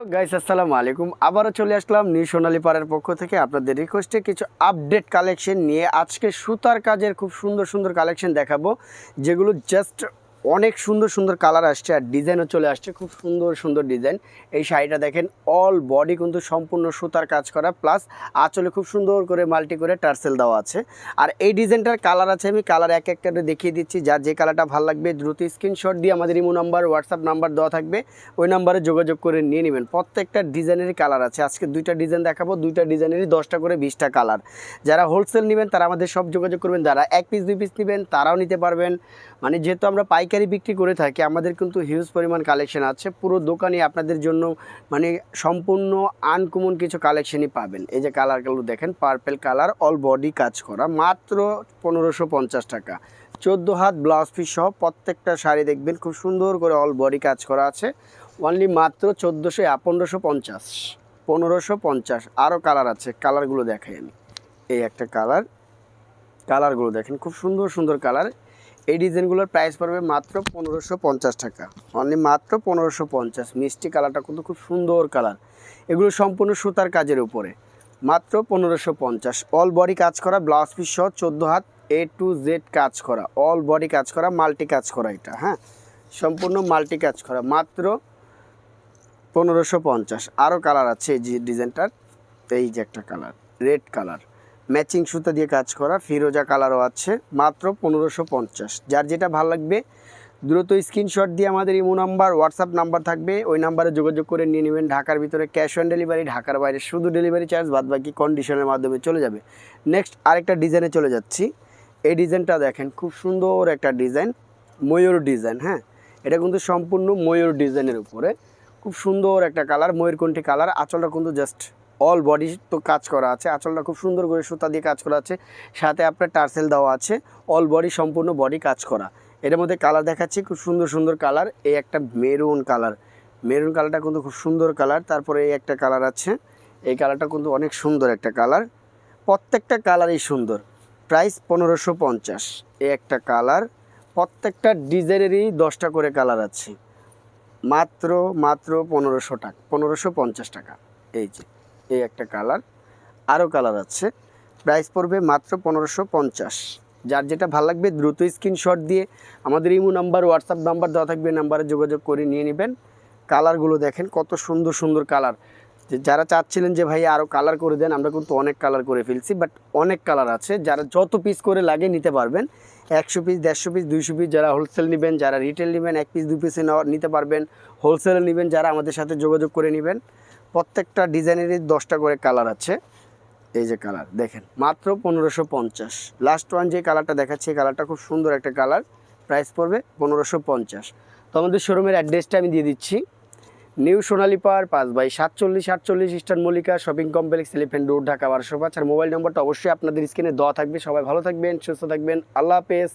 Guys আসসালামু আলাইকুম। আবারও চলে আসলাম নিউ সোনালী পাড়ার পক্ষ থেকে আপনাদের রিকোয়েস্টে কিছু আপডেট কালেকশন নিয়ে আজকে সুতার কাজের খুব সুন্দর সুন্দর কালেকশন দেখাবো, যেগুলো জাস্ট অনেক সুন্দর সুন্দর কালার আসছে আর ডিজাইনও চলে আসছে, খুব সুন্দর সুন্দর ডিজাইন এই শাড়িটা দেখেন অল বডি কিন্তু সম্পূর্ণ সুতার কাজ করা প্লাস আঁচলে খুব সুন্দর করে মাল্টি করে টার্সেল দেওয়া আছে। আর এই ডিজাইনটার কালার আছে, আমি কালার এক একটা দেখিয়ে দিচ্ছি, যার যে কালারটা ভালো লাগবে দ্রুত স্ক্রিনশট দিয়ে আমাদের ইমো নাম্বার হোয়াটসঅ্যাপ নাম্বার দেওয়া থাকবে, ওই নাম্বারে যোগাযোগ করে নিয়ে নেবেন। প্রত্যেকটা ডিজাইনেরই কালার আছে। আজকে দুইটা ডিজাইন দেখাবো, দুইটা ডিজাইনেরই দশটা করে বিশটা কালার যারা হোলসেল নেবেন, তারা আমাদের সব যোগাযোগ করবেন। যারা এক পিস দুই পিস নেবেন, তারাও নিতে পারবেন। মানে যেহেতু আমরা পাইকারি বিক্রি করে থাকি, আমাদের কিন্তু হিউজ পরিমাণ কালেকশন আছে। পুরো দোকানে আপনাদের জন্য মানে সম্পূর্ণ আনকমন কিছু কালেকশনই পাবেন। এই যে কালারগুলো দেখেন পার্পেল কালার অল বডি কাজ করা, মাত্র পনেরোশো পঞ্চাশ টাকা। চোদ্দ হাত ব্লাউজ পিস সহ প্রত্যেকটা শাড়ি দেখবেন, খুব সুন্দর করে অল বডি কাজ করা আছে। অনলি মাত্র চোদ্দোশো পনেরোশো পঞ্চাশ। পনেরোশো পঞ্চাশ আরও কালার আছে কালারগুলো আমি। এই একটা কালার কালারগুলো দেখেন, খুব সুন্দর সুন্দর কালার এই ডিজাইনগুলোর প্রাইস পড়বে মাত্র পনেরোশো পঞ্চাশ টাকা। অনলি মাত্র পনেরোশো পঞ্চাশ। মিষ্টি কালারটা কিন্তু খুব সুন্দর কালার এগুলো সম্পূর্ণ সুতার কাজের উপরে। মাত্র পনেরোশো পঞ্চাশ। অল বডি কাজ করা ব্লাউজ পিস সহ চোদ্দ হাত এ টু জেড কাজ করা। অল বডি কাজ করা মাল্টি কাজ করা এটা হ্যাঁ? সম্পূর্ণ মাল্টি কাজ করা। মাত্র পনেরোশো পঞ্চাশ। আরও কালার আছে এই ডিজাইনটার এই যে একটা কালার রেড কালার ম্যাচিং সুতা দিয়ে কাজ করা, ফিরোজা কালারও আছে, মাত্র পনেরোশো পঞ্চাশ। যার যেটা ভালো লাগবে, দ্রুত স্ক্রিনশট দিয়ে আমাদের ইমো নাম্বার, হোয়াটসঅ্যাপ নাম্বার থাকবে, ওই নাম্বারে যোগাযোগ করে নিয়ে নেবেন। ঢাকার ভিতরে ক্যাশ অন ডেলিভারি, ঢাকার বাইরে শুধু ডেলিভারি চার্জ বাদ বাকি কন্ডিশনের মাধ্যমে চলে যাবে। নেক্সট আরেকটা ডিজাইনে চলে যাচ্ছি। এই ডিজাইনটা দেখেন, খুব সুন্দর একটা ডিজাইন, ময়ূর ডিজাইন হ্যাঁ? এটা কিন্তু সম্পূর্ণ ময়ূর ডিজাইনের উপরে। খুব সুন্দর একটা কালার, ময়ূরকণ্ঠী কালার, আঁচলটা কিন্তু জাস্ট অল বডি তো কাজ করা আছে, আঁচলটা খুব সুন্দর করে সুতা দিয়ে কাজ করা আছে, সাথে আপনার টার্সেল দেওয়া আছে অল বডি সম্পূর্ণ বডি কাজ করা। এটার মধ্যে কালার দেখাচ্ছি, খুব সুন্দর সুন্দর কালার এই একটা মেরুন কালার মেরুন কালারটা কিন্তু খুব সুন্দর কালার তারপরে এই একটা কালার আছে, এই কালারটা কিন্তু অনেক সুন্দর একটা কালার প্রত্যেকটা কালারই সুন্দর প্রাইস পনেরোশো পঞ্চাশ, এই একটা কালার প্রত্যেকটা ডিজাইনেরই দশটা করে কালার আছে, মাত্র মাত্র পনেরোশো টাকা, পনেরোশো পঞ্চাশ টাকা, এই যে। এই একটা কালার। আরও কালার আছে। প্রাইস পড়বে মাত্র পনেরোশো পঞ্চাশ। যার যেটা ভালো লাগবে দ্রুত স্ক্রিনশট দিয়ে আমাদের ইমো নাম্বার, হোয়াটসঅ্যাপ নাম্বার, দেওয়া থাকবে নাম্বারে যোগাযোগ করে নিয়ে নেবেন। কালারগুলো দেখেন কত সুন্দর সুন্দর কালার। যে যারা চাচ্ছিলেন যে ভাই আরও কালার করে দেন, আমরা কিন্তু অনেক কালার করে ফেলছি, বাট অনেক কালার আছে। যারা যত পিস করে লাগে নিতে পারবেন। একশো পিস দেড়শো পিস দুইশো পিস যারা হোলসেল নেবেন, যারা রিটেল নেবেন, এক পিস দু পিসে নিতে পারবেন। হোলসেলে নেবেন, যারা আমাদের সাথে যোগাযোগ করে নেবেন। প্রত্যেকটা ডিজাইনেরই দশটা করে কালার আছে। এই যে কালার, দেখেন, মাত্র পনেরোশো পঞ্চাশ। লাস্ট ওয়ান যে কালারটা দেখাচ্ছে, এই কালারটা খুব সুন্দর একটা কালার। প্রাইস পড়বে পনেরোশো পঞ্চাশ। তো আমাদের শোরুমের অ্যাড্রেসটা আমি দিয়ে দিচ্ছি। নিউ সোনালী পার পাঁচ বাই সাতচল্লিশ, আটচল্লিশ eastern Mallika shopping complex elephant road Dhaka বারোশো পাঁচ। আর মোবাইল নম্বরটা অবশ্যই আপনাদের স্ক্রিনে দেওয়া থাকবে। সবাই ভালো থাকবেন, সুস্থ থাকবেন। আল্লাহ হাফেজ।